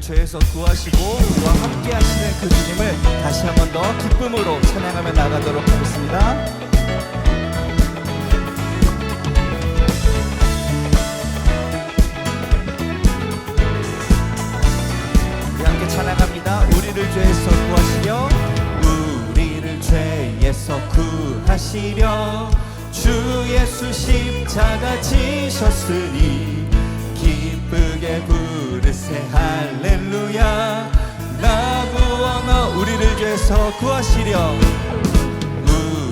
우리를 죄에서 구하시고 우리와 함께 하시는 그 주님을 다시 한 번 더 기쁨으로 찬양하며 나가도록 하겠습니다. 찬양합니다. 우리를 죄에서 구하시려 우리를 죄에서 구하시려 주 예수 십자가 지셨으니 기쁘게 부르세 할렐루야 우리를 죄에서 구하시려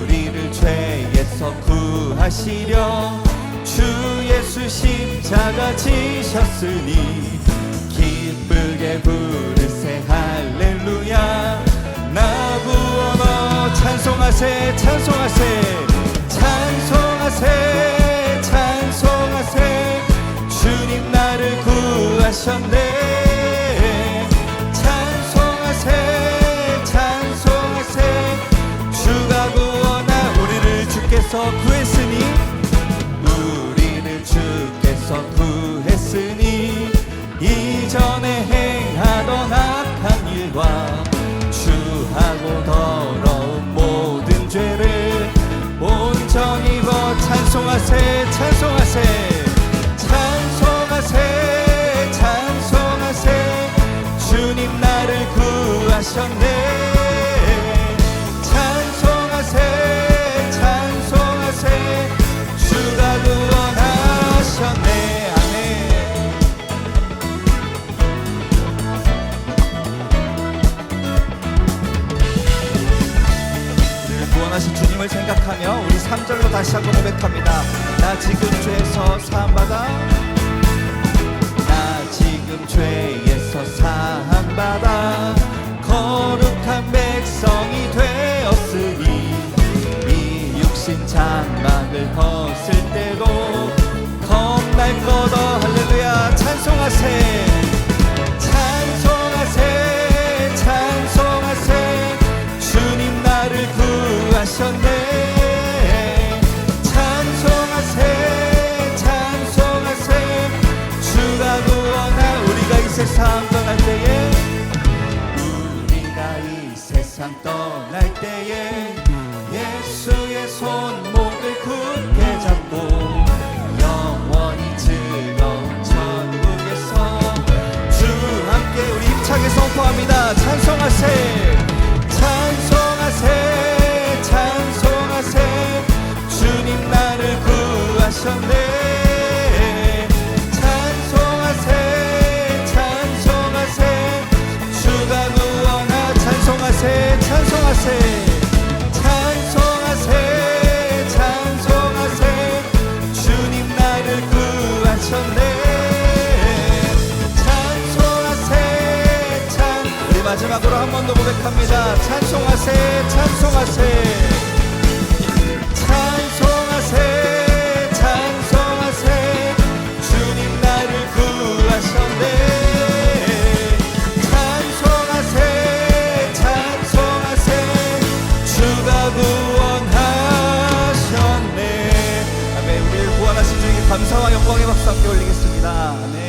우리를 죄에서 구하시려 주 예수 십자가 지셨으니 기쁘게 부르세. 할렐루야. 나 구원어. 찬송하세 찬송하세. 찬송하세 찬송하세. 주님 나를 구하셨네 주께서 구했으니 우리를 주께서 구했으니 이전에 행하던 악한 일과 주하고 더러운 모든 죄를 온전히 벗 찬송하세 찬송하세 찬송하세 찬송하세. 주님 나를 구하셨네 주님을 생각하며 우리 3절로 다시 한번 고백합니다. 나 지금 죄에서 사함받아. 나 지금 죄에서 사함받아. 거룩한 백성이 되었으니 이 육신 장막을 벗을 때도 겁날 거더 할렐루야. 찬송하세 세상 떠날 때에 우리가 이 세상 떠날 때에 예수의 손목을 굳게 잡고 영원히 즐거운 천국에서 주 함께 우리 힘차게 선포합니다. 찬송하세 찬송하세 찬송하세. 주님 나를 구하셨네 찬송하세 찬송하세 찬송하세. 주님 나를 구하셨네. 찬송하세 찬. 우리 마지막으로 한 번 더 고백합니다. 찬송하세 찬송하세 감사와 영광의 박수 함께 올리겠습니다. 아멘